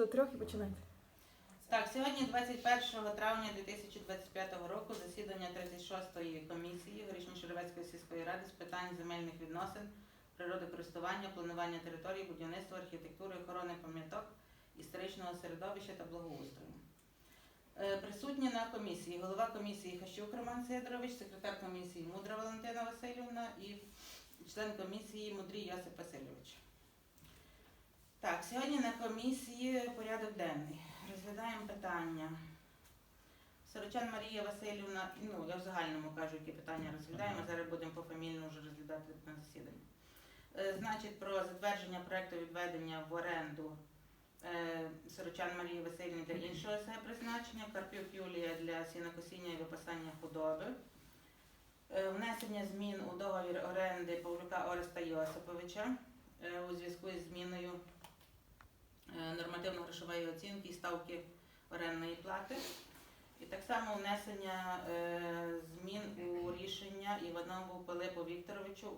До трьох і починайте. Так, сьогодні 21 травня 2025 року засідання 36-ї комісії Горішньо-Шеревецької сільської ради з питань земельних відносин, природокористування, планування території, будівництва, архітектури, охорони пам'яток, історичного середовища та благоустрою. Е, Присутні на комісії голова комісії Хащук Роман Сидорович, секретар комісії Мудра Валентина Васильівна і член комісії Мудрій Йосип Васильович. Так, сьогодні на комісії порядок денний. Розглядаємо питання. Сорочан Марія Васильівна, ну я в загальному кажу, які питання розглядаємо. Зараз будемо пофамільно вже розглядати на засіданні. Е, Значить, про затвердження проекту відведення в оренду е, Сорочан Марії Васильівни для іншого СЕ призначення, Карпюк Юлія для сінокосіння і випасання худоби. Е, Внесення змін у договір оренди Павлюка Ореста Йосиповича у зв'язку із зміною нормативно-грошової оцінки і ставки орендної плати. І так само внесення е, змін у рішення Іванову Пилипу Вікторовичу.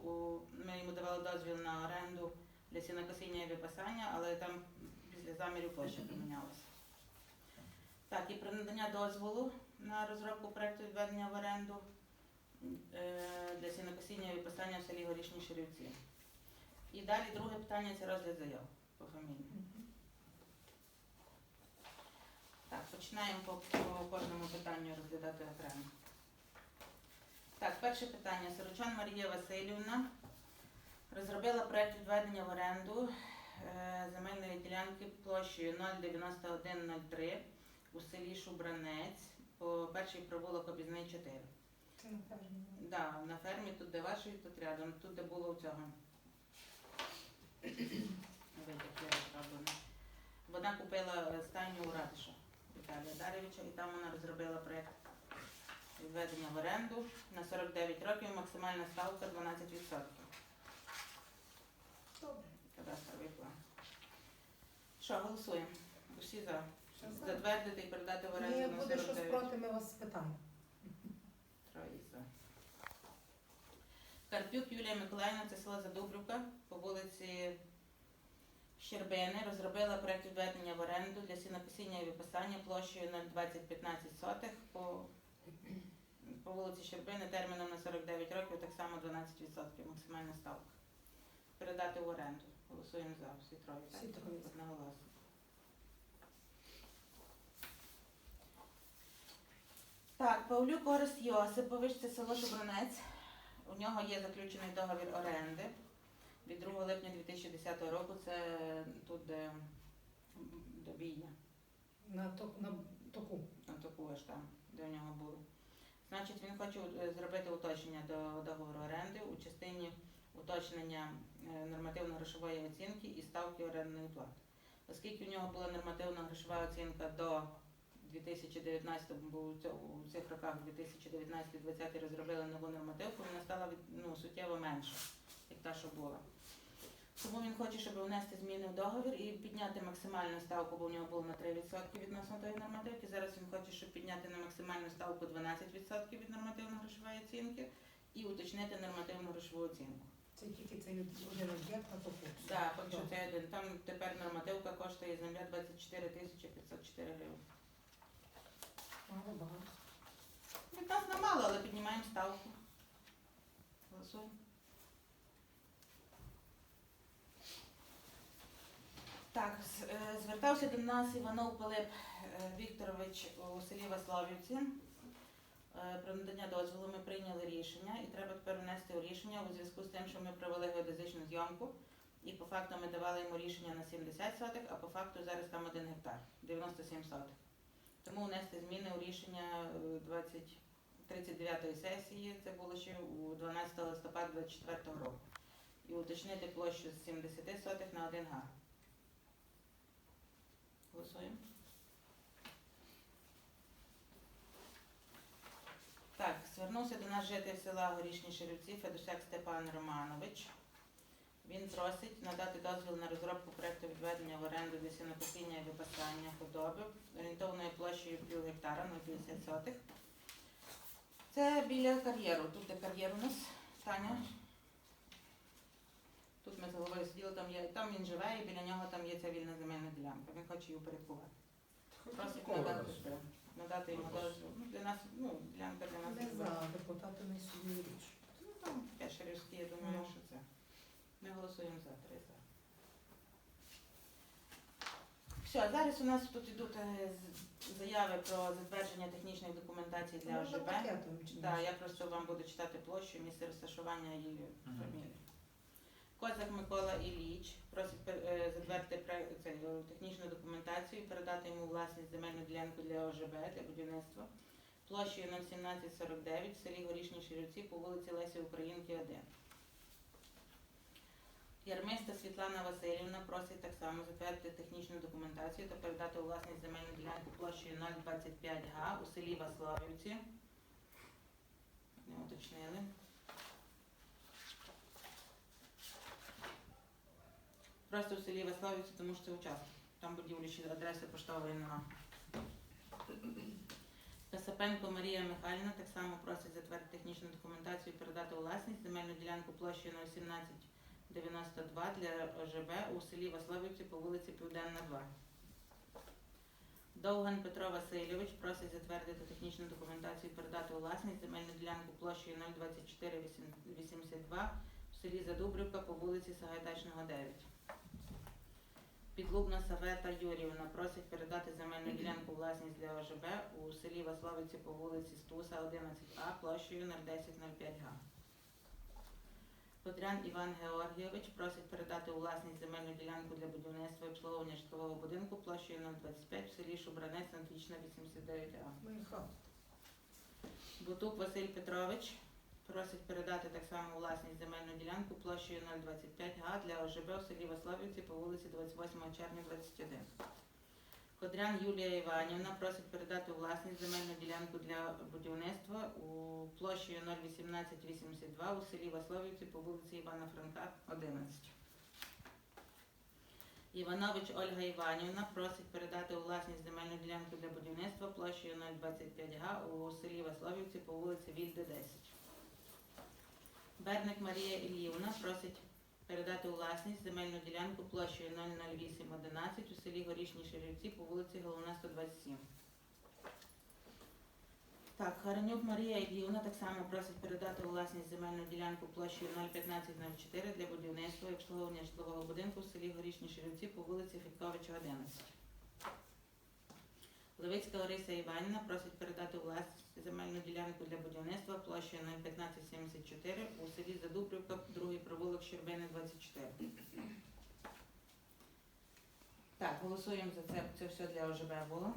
Ми йому давали дозвіл на оренду для сінокосіння і випасання, але там після замірів площа помінялася. Так, і про надання дозволу на розробку проекту відведення в оренду е, для сінокосіння і випасання в селі Горішні Ширівці. І далі друге питання це розгляд заяв по фамілії. Так, починаємо по, по кожному питанню розглядати окремо. Так, перше питання. Сорочан Марія Васильівна розробила проект відведення в оренду е, земельної ділянки площею 09103 у селі Шубранець по перший провулок Обізний 4. Це на фермі. Да, на фермі тут де ваші, тут рядом, тут де було у цього. Вона купила стайню у Радиша Віталія Даревича, і там вона розробила проєкт відведення в оренду на 49 років, максимальна ставка 12%. Добре. Кадастровий план. Що, голосуємо? Усі за. Затвердити і передати в оренду на буде щось 49 проти, ми вас спитаємо. Троє за. Карпюк Юлія Миколаївна, це село Задубрівка по вулиці Щербини, розробила проект відведення в оренду для сінокосіння і виписання площею 02015 сотих по, по вулиці Щербини терміном на 49 років, так само 12% максимальна ставка. Передати в оренду. Голосуємо за всі троє. так? Всі троє. Так, Павлюк Орест Йосипович, це село Шубранець. У нього є заключений договір оренди від 2 липня 2010 року. Це тут, де до бійня, На, то, на току. на таку аж там, де в нього було. Значить, він хоче е, зробити уточнення до договору оренди у частині уточнення е, нормативно-грошової оцінки і ставки орендної плати. Оскільки у нього була нормативна грошова оцінка до 2019, бо у цьо- у цих роках 2019-2020 розробили нову нормативку, вона стала від- ну, суттєво менша, як та, що була. Тому він хоче, щоб внести зміни в договір і підняти максимальну ставку, бо у нього було на 3% відносно тої нормативки. Зараз він хоче, щоб підняти на максимальну ставку 12% від нормативно-грошової оцінки і уточнити нормативну-грошову оцінку. Це тільки цей один об'єкт на току. Так, поки що це один. Там тепер нормативка коштує земля 24 тисячі 504 гривень. Мало багато. Від нас немало, але піднімаємо ставку. Голосуємо. Так, е, звертався до нас Іванов Пилип е, Вікторович у селі Ваславівці. Е, Про надання дозволу ми прийняли рішення і треба тепер внести у рішення у зв'язку з тим, що ми провели геодезичну зйомку. І по факту ми давали йому рішення на 70 сотих, а по факту зараз там 1 гектар, 97 сотих. Тому внести зміни у рішення е, 20 39-ї сесії, це було ще у 12 листопада 24 року. І уточнити площу з 70 сотих на 1 га. Голосуємо. Так, звернувся до нас житель села Горішні Ширівці Федосяк Степан Романович. Він просить надати дозвіл на розробку проекту відведення в оренду для і випасання худоби орієнтовною площею пів гектара 0,50 сотих. Це біля кар'єру. Тут де кар'єр у нас, Таня. Тут ми з головою сиділи, там є, там він живе, і біля нього там є ця вільна земельна ділянка. Він хоче її упорядкувати. Просить надати, надати йому дозвіл. Ну, для нас, ну, ділянка для нас. Не за депутати не собі річ. Ну, там теж різкі, я думаю, Ну. що це. Ми голосуємо за, три за. Все, зараз у нас тут йдуть е, з- заяви про затвердження технічної документації для Можна ОЖБ. пакетом чи Так, я просто вам буду читати площу, місце розташування і Мгм. фамілію. Козак Микола Ілліч просить е, затвердити е, технічну документацію, і передати йому власність земельну ділянку для ОЖБ для будівництва площею 01749 в селі Горішні Ширівці по вулиці Лесі Українки 1. Ярмиста Світлана Васильівна просить так само затвердити технічну документацію та передати у власність земельну ділянку площею 025 га у селі Ваславівці. Не уточнили. Просто в селі Ваславівці, тому що це участок. Там будівлі ще адреси поштової нема. Касапенко Марія Михайлівна так само просить затвердити технічну документацію і передати у власність земельну ділянку площею 01792 для ОЖБ у селі Ваславівці по вулиці Південна 2. Довган Петро Васильович просить затвердити технічну документацію і передати у власність земельну ділянку площею 02482 в селі Задубрівка по вулиці Сагайдачного 9. Підлубна Савета Юрівна просить передати земельну ділянку власність для ОЖБ у селі Ваславиці по вулиці Стуса 11А площею 01005 га. Подрян Іван Георгійович просить передати у власність земельну ділянку для будівництва і обслуговування житлового будинку площею 025 в селі Шубранець Надвічна 89А. Бутук Василь Петрович просить передати так само власність земельну ділянку площею 025 га для ОЖБ у селі Ваславівці по вулиці 28 червня 21. Ходрян Юлія Іванівна просить передати власність земельну ділянку для будівництва у площею 01882 у селі Ваславівці по вулиці Івана Франка 11. Іванович Ольга Іванівна просить передати у власність земельну ділянку для будівництва площею 025 га у селі Ваславівці по вулиці Вільде 10. Берник Марія Іллівна просить передати у власність земельну ділянку площею 00811 у селі Горішні Ширівці по вулиці Головна 127. Так, Харанюк Марія Іллівна так само просить передати у власність земельну ділянку площею 01504 для будівництва і обслуговування житлового будинку в селі Горішні Ширівці по вулиці Фітковича 11. Левицька Орися Іванівна просить передати власність земельну ділянку для будівництва площею 01574 у селі Задубрівка, другий провулок Щербини 24. Так, голосуємо за це. Це все для ОЖБ було.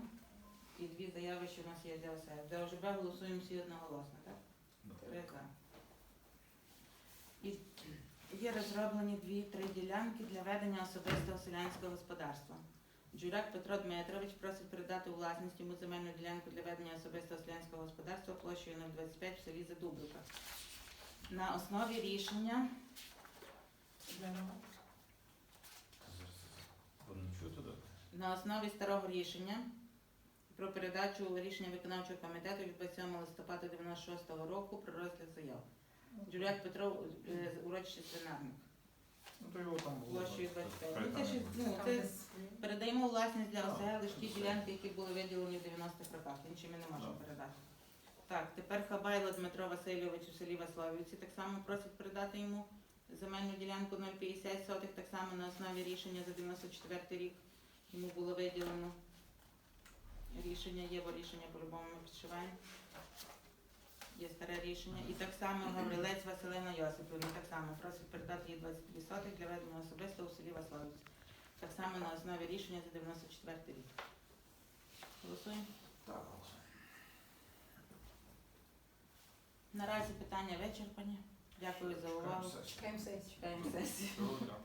І дві заяви, що в нас є для ОСЕ. Для ОЖБ голосуємо всі одноголосно, так? Три за. І є розроблені дві-три ділянки для ведення особистого селянського господарства. Джурак Петро Дмитрович просить передати у власність йому земельну ділянку для ведення особистого селянського господарства площею 025 в селі Задубрика. На основі рішення на основі старого рішення про передачу рішення виконавчого комітету від 27 листопада 96 року про розгляд заяв. Джуряк Петро е, урочище свинарник. Ну то його там було. Площею 25. Ну, це ж, ну, це Передаємо у власність для. ОСГ лише ті ділянки, які були виділені в 90-х роках. Інші ми не можемо передати. Так, тепер Хабайло Дмитро Васильович у селі Ваславівці так само просить передати йому земельну ділянку 0,50 сотих, так само на основі рішення за 94 рік. Йому було виділено рішення, є бо рішення по-любому ми підшиваємо. Є старе рішення. І так само Гаврилець Василина Йосипівна так само просить передати їй 22 сотих для ведення особисто у селі Ваславівці. Так само на основі рішення за 94 рік. Голосуємо. Так. Наразі питання вичерпані. Дякую за увагу. Чекаємо сесію. Чекаємо сесію. Добре.